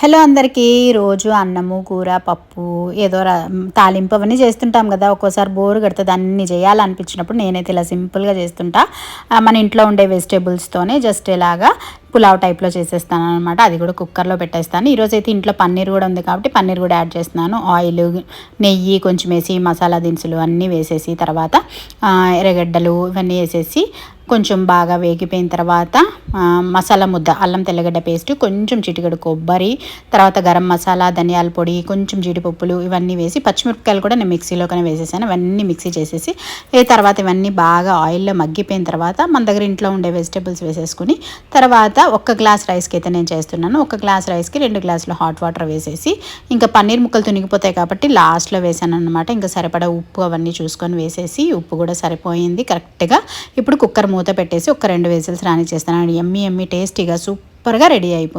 Hello అందరికీ రోజు అన్నము కూర పప్పు ఏదో తాలింపు అవన్నీ చేస్తుంటాం కదా. ఒక్కోసారి బోరు కడుతుంది అన్ని చేయాలనిపించినప్పుడు నేనైతే ఇలా సింపుల్గా చేస్తుంటా. మన ఇంట్లో ఉండే వెజిటేబుల్స్తోనే జస్ట్ ఇలాగా పులావ్ టైప్లో చేసేస్తాను అనమాట అది కూడా కుక్కర్లో పెట్టేస్తాను. ఈరోజు అయితే ఇంట్లో పన్నీర్ కూడా ఉంది కాబట్టి పన్నీర్ కూడా యాడ్ చేస్తున్నాను. ఆయిల్ నెయ్యి కొంచెం వేసి మసాలా దినుసులు అన్నీ వేసేసి తర్వాత ఎర్రగడ్డలు ఇవన్నీ వేసేసి కొంచెం బాగా వేగిపోయిన తర్వాత మసాలా ముద్ద అల్లం తెల్లగడ్డ పేస్ట్ కొంచెం చిటికడు కొబ్బరి తర్వాత గరం మసాలా ధనియాల పొడి కొంచెం జీడిపప్పులు ఇవన్నీ వేసి పచ్చిమిరపకాయలు కూడా నేను మిక్సీలోకనే వేసేసాను. అవన్నీ మిక్సీ చేసేసి ఏ తర్వాత ఇవన్నీ బాగా ఆయిల్లో మగ్గిపోయిన తర్వాత మన దగ్గర ఇంట్లో ఉండే వెజిటేబుల్స్ వేసేసుకుని తర్వాత ఒక్క గ్లాస్ రైస్కి అయితే నేను చేస్తున్నాను. ఒక గ్లాస్ రైస్కి రెండు గ్లాసులు హాట్ వాటర్ వేసేసి ఇంకా పన్నీర్ ముక్కలు తునిగిపోతాయి కాబట్టి లాస్ట్లో వేసాను అనమాట ఇంకా సరిపడా ఉప్పు అవన్నీ చూసుకొని వేసేసి ఉప్పు కూడా సరిపోయింది కరెక్ట్గా. ఇప్పుడు కుక్కర్ మూత పెట్టేసి ఒక రెండు వేసిల్స్ రాని చేస్తాను ఎమ్మి ఎమ్మి టేస్టీగా సూపర్గా రెడీ అయిపోయింది.